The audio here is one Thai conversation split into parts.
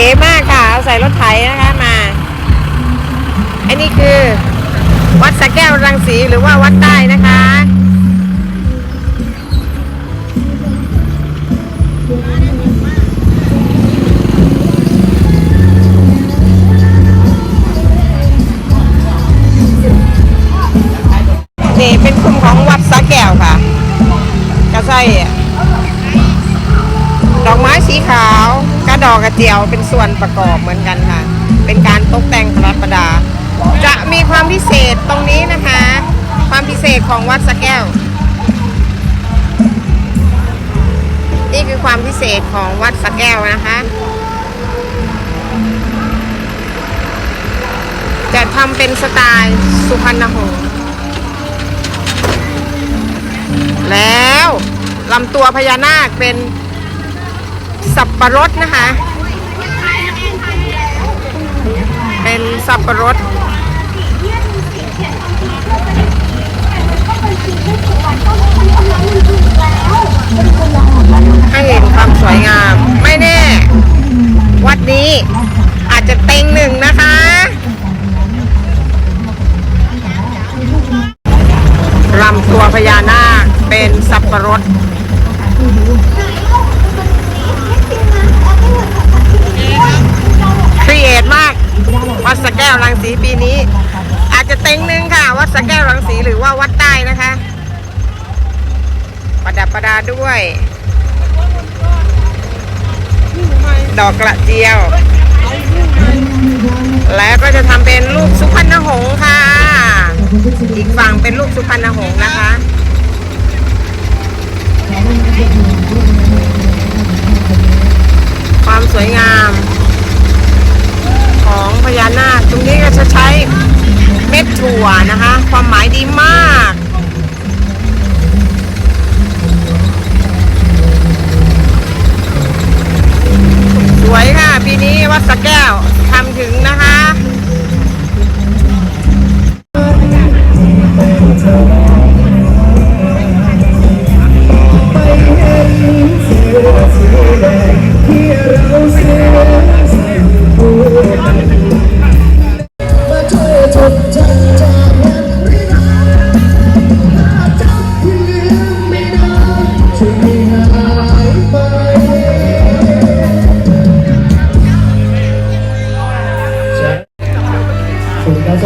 ก๋มากค่ะ เอาใส่รถไถนะคะมา อันนี้คือ วัดสะแก้วรังสีหรือว่าวัดใต้นะคะนี่เป็นกลุ่มของวัดสะแก้วค่ะกระใส่ดอกไม้สีขาว ดอกกระเจียวเป็นส่วนประกอบเหมือนกันค่ะ เป็นการตกแต่งประดับประดา จะมีความพิเศษตรงนี้นะคะ ความพิเศษของวัดสะแก้ว นี่คือความพิเศษของวัดสะแก้วนะคะ จะทำเป็นสไตล์สุพรรณหงษ์แล้วลำตัวพญานาคเป็น สับปะรดนะคะ เป็นสับปะรดให้เห็นความสวยงาม ไม่แน่ วัดนี้อาจจะเต็งหนึ่งนะคะลำตัวพญานาคเป็นสับปะรด วัดสแก้วรังสีปีนี้ อาจจะเต็งหนึ่งค่ะ วัดสแก้วรังสีหรือว่าวัดใต้นะคะ ประดับประดาด้วย ดอกกระเจียว แล้วก็จะทำเป็นรูปสุพรรณหงส์ค่ะ อีกฝั่งเป็นรูปสุพรรณหงส์นะคะ ความสวยงาม ของพญานาคตรงนี้ก็จะใช้เม็ด ถั่วนะคะ ความหมายดีมาก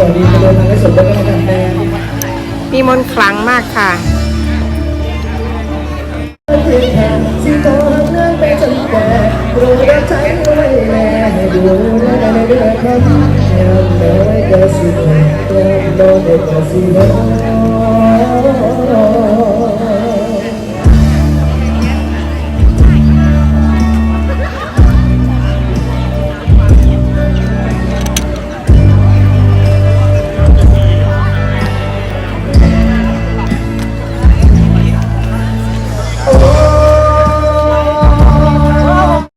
วัสดีครับสวัสดีมาดูทางไลฟ์สดด้วกันแดงมีมนต์ขลังมากค่ะเพียงแค่สิ่งต่เนื่องไปจนแก่โปรดรับใช้ไว้แลให้ดูแลเรื่องครับยามน้อยก็สิโดนโดนเด็กก็สิโดน